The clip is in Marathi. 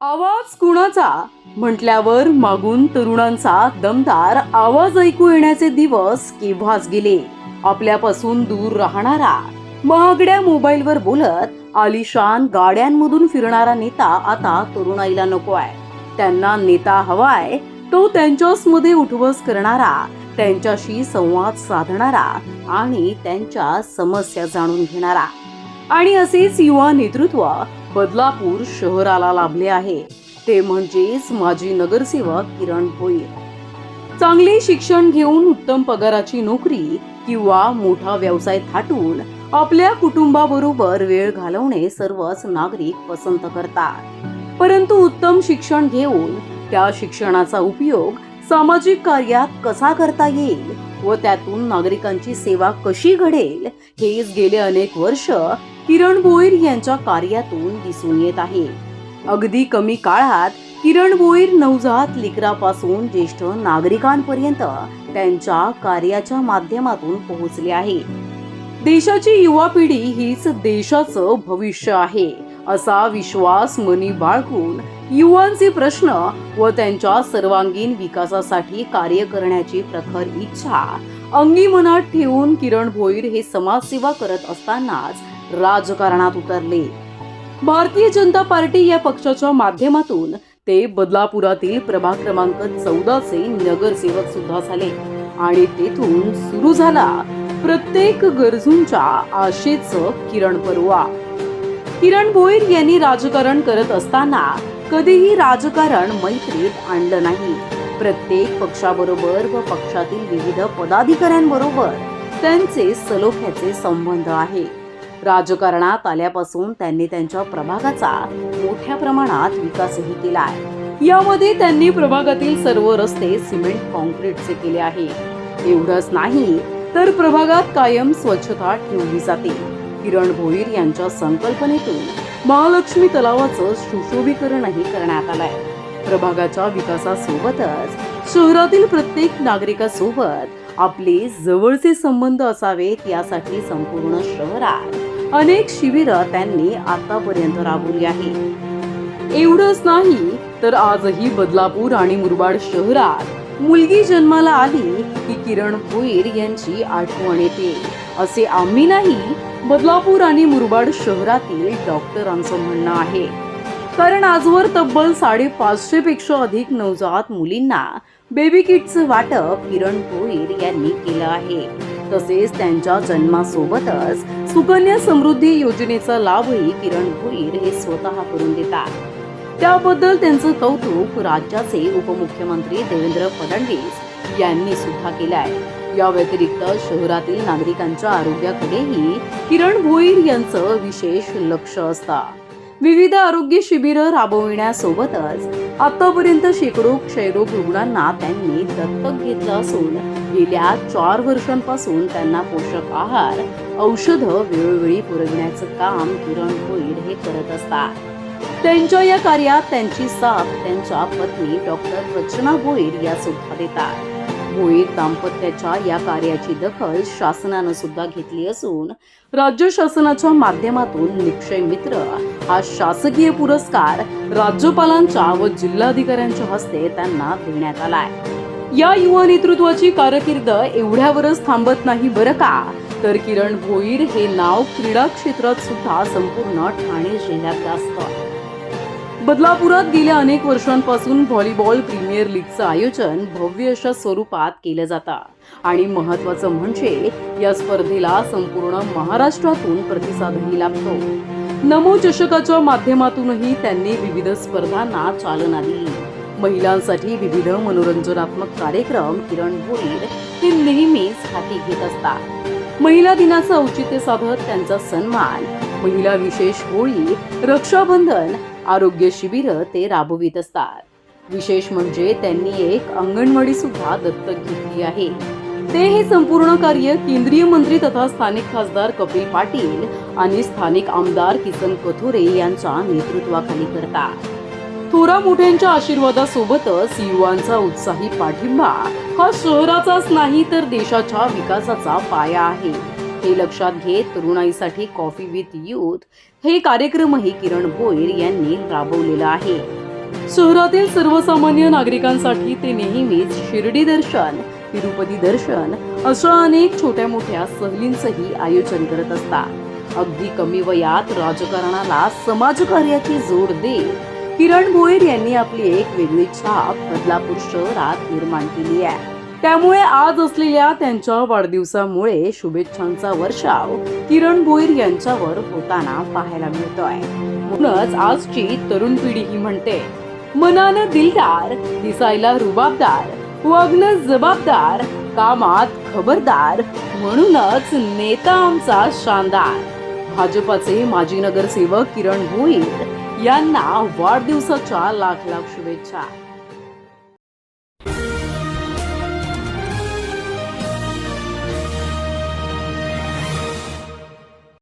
आवाज कुणाचा? म्हटल्यावर मागून तरुणांचा दमदार आवाज ऐकू येण्याचे दिवस केव्हाच गेले? आपल्यापासून दूर राहणारा महागड्या मोबाईलवर बोलत आलिशान गाड्यांमधून फिरणारा नेता आता तरुणाईला नको आहे त्यांना नेता हवाय तो त्यांच्याच मध्ये उठवस करणारा त्यांच्याशी संवाद साधणारा आणि त्यांच्या समस्या जाणून घेणारा. आणि असेच युवा नेतृत्व बदलापूर शहराला लाभले आहे. ते म्हणजेच माजी नगरसेवक किरण भोईर चांगले शिक्षण घेऊन उत्तम पगाराची नोकरी किंवा मोठा व्यवसाय थाटून आपल्या कुटुंबाबरोबर वेळ घालवणे सर्वच नागरिक पसंत करतात. परंतु उत्तम शिक्षण घेऊन त्या शिक्षणाचा उपयोग सामाजिक कार्यात कसा करता येईल व त्यातून नागरिकांची सेवा कशी घडेल हेच गेले अनेक वर्ष किरण भोईर यांच्या कार्यातून दिसून येत आहे. अगदी कमी काळात किरण भोईर नवजात लेकरापासून ज्येष्ठ नागरिकांपर्यंत त्यांच्या कार्याच्या माध्यमातून पोहोचले आहे. देशाची युवा पिढी हीच देशाचं भविष्य आहे असा विश्वास मनी बाळगून युवांचे प्रश्न व त्यांच्या सर्वांगीण विकासासाठी कार्य करण्याची प्रखर इच्छा अंगी मनात ठेवून किरण भोईर हे समाजसेवा करत असतानाच राजकारणात उतरले. भारतीय जनता पार्टी या पक्षाच्या माध्यमातून ते बदलापुरातील प्रभाग क्रमांक चौदाचे नगरसेवक सुद्धा झाले आणि तेथून सुरू झाला प्रत्येक गरजूंच्या आशेचं किरण परवा. किरण भोईर यांनी राजकारण करत असताना कधीही राजकारण मैत्रीत आणलं नाही. प्रत्येक पक्षाबरोबर व पक्षातील विविध पदाधिकाऱ्यांबरोबर त्यांचे सलोख्याचे संबंध आहे. राजकारणात आल्यापासून त्यांनी त्यांच्या प्रभागाचा मोठ्या प्रमाणात विकासही केला आहे. यामध्ये त्यांनी प्रभागातील सर्व रस्ते सिमेंट कॉन्क्रीटचे केले आहे. एवढंच नाही तर प्रभागात कायम स्वच्छता ठेवली जाते. किरण भोईर यांच्या संकल्पनेतून महालक्ष्मी तलावाचं सुशोभीकरणही करण्यात आलंय. प्रभागाच्या विकासासोबतच शहरातील प्रत्येक नागरिकासोबत आपले जवळचे संबंध असावेत यासाठी संपूर्ण शहरात अनेक शिबिरं त्यांनी आतापर्यंत राबवली आहे एवढंच नाही तर आजही बदलापूर आणि मुरबाड शहरात मुलगी जन्माला आली की किरण भोईर यांची आठवण येते. असे आम्ही नाही बदलापूर आणि मुरबाड शहरातील डॉक्टरांचं म्हणणं आहे. कारण आजवर तब्बल साडेपाचशे पेक्षा अधिक नवजात मुलींना बेबी किटचं वाटप किरण भोईर यांनी केलं आहे. तसेच त्यांच्या जन्मासोबतच सुकन्या समृद्धी योजनेचा लाभही किरण भोईर हे स्वतः करून देतात. त्याबद्दल त्यांचं कौतुक राज्याचे उपमुख्यमंत्री देवेंद्र फडणवीस यांनी सुद्धा केलं आहे या व्यतिरिक्त शहरातील नागरिकांच्या आरोग्याकडेही किरण भोईर यांचं विशेष लक्ष असतं. विविध आरोग्य शिबिरं राबविण्यासोबतच आतापर्यंत शेकडो क्षयरोग रुग्णांना त्यांनी दत्तक घेतलं असून गेल्या चार वर्षांपासून त्यांना पोषक आहार औषधं वेळोवेळी पुरविण्याचं काम किरण भोईर हे करत असतात. त्यांच्या या कार्यात त्यांची साथ त्यांच्या पत्नी डॉक्टर रचना भोईर या सुद्धा देतात. भोईर दाम्पत्याच्या या कार्याची दखल शासनानं सुद्धा घेतली असून राज्य शासनाच्या माध्यमातून निक्षय मित्र हा शासकीय पुरस्कार राज्यपालांच्या व जिल्हाधिकाऱ्यांच्या हस्ते त्यांना देण्यात आलाय. या युवा नेतृत्वाची कारकीर्द एवढ्यावरच थांबत नाही बरं का? तर किरण भोईर हे नाव क्रीडा क्षेत्रात सुद्धा संपूर्ण ठाणे जिल्ह्यात गाजतं बदलापुरात गेल्या अनेक वर्षांपासून व्हॉलीबॉल प्रीमियर लीगचं आयोजन भव्य अशा स्वरूपात केलं जातं. आणि महत्वाचं म्हणजे या स्पर्धेला संपूर्ण महाराष्ट्रातून प्रतिसादही लाभतो नमो चषकाच्या माध्यमातूनही त्यांनी विविध स्पर्धांना चालना दिली. महिलांसाठी विविध मनोरंजनात्मक कार्यक्रम किरण भोईर हे नेहमीच हाती घेत असतात. महिला दिनाचं औचित्य साधत त्यांचा सन्मान. महिला विशेष होळी रक्षाबंधन आरोग्य शिबिरं ते राबवित असतात. विशेष म्हणजे त्यांनी एक अंगणवाडी सुद्धा दत्तक घेतली आहे. ते हे संपूर्ण कार्य केंद्रीय मंत्री तथा स्थानिक खासदार कपिल पाटील आणि स्थानिक आमदार किसन कथोरे यांच्या नेतृत्वाखाली करतात. थोरा मोठ्यांच्या आशीर्वादासोबतच युवांचा उत्साही पाठिंबा हा शहराचाच नाही तर देशाच्या विकासाचा पाया आहे. हे लक्षात घेत तरुणाईसाठी कॉफी विथ युथ हे कार्यक्रमही किरण भोईर यांनी राबवलेला आहे. शहरातील सर्वसामान्य नागरिकांसाठी ते नेहमीच शिर्डी दर्शन तिरुपती दर्शन अशा अनेक छोट्या मोठ्या सहलींचंही आयोजन करत असतात. अगदी कमी वयात राजकारणाला समाजकार्याची जोड देत किरण भोईर यांनी आपली एक वेगळी छाप बदलापूर शहरात निर्माण केली आहे. त्यामुळे आज असलेल्या त्यांच्या वाढदिवसामुळे शुभेच्छांचा वर्षाव किरण भोईर यांच्यावर होताना पाहायला मिळतोय. म्हणूनच आजची तरुण पिढी ही म्हणते मनानं दिलदार दिसायला रुबाबदार वागणं जबाबदार कामात खबरदार म्हणूनच नेता आमचा शानदार. भाजपाचे माजी नगरसेवक किरण भोईर यांना वाढदिवसाच्या लाख लाख शुभेच्छा.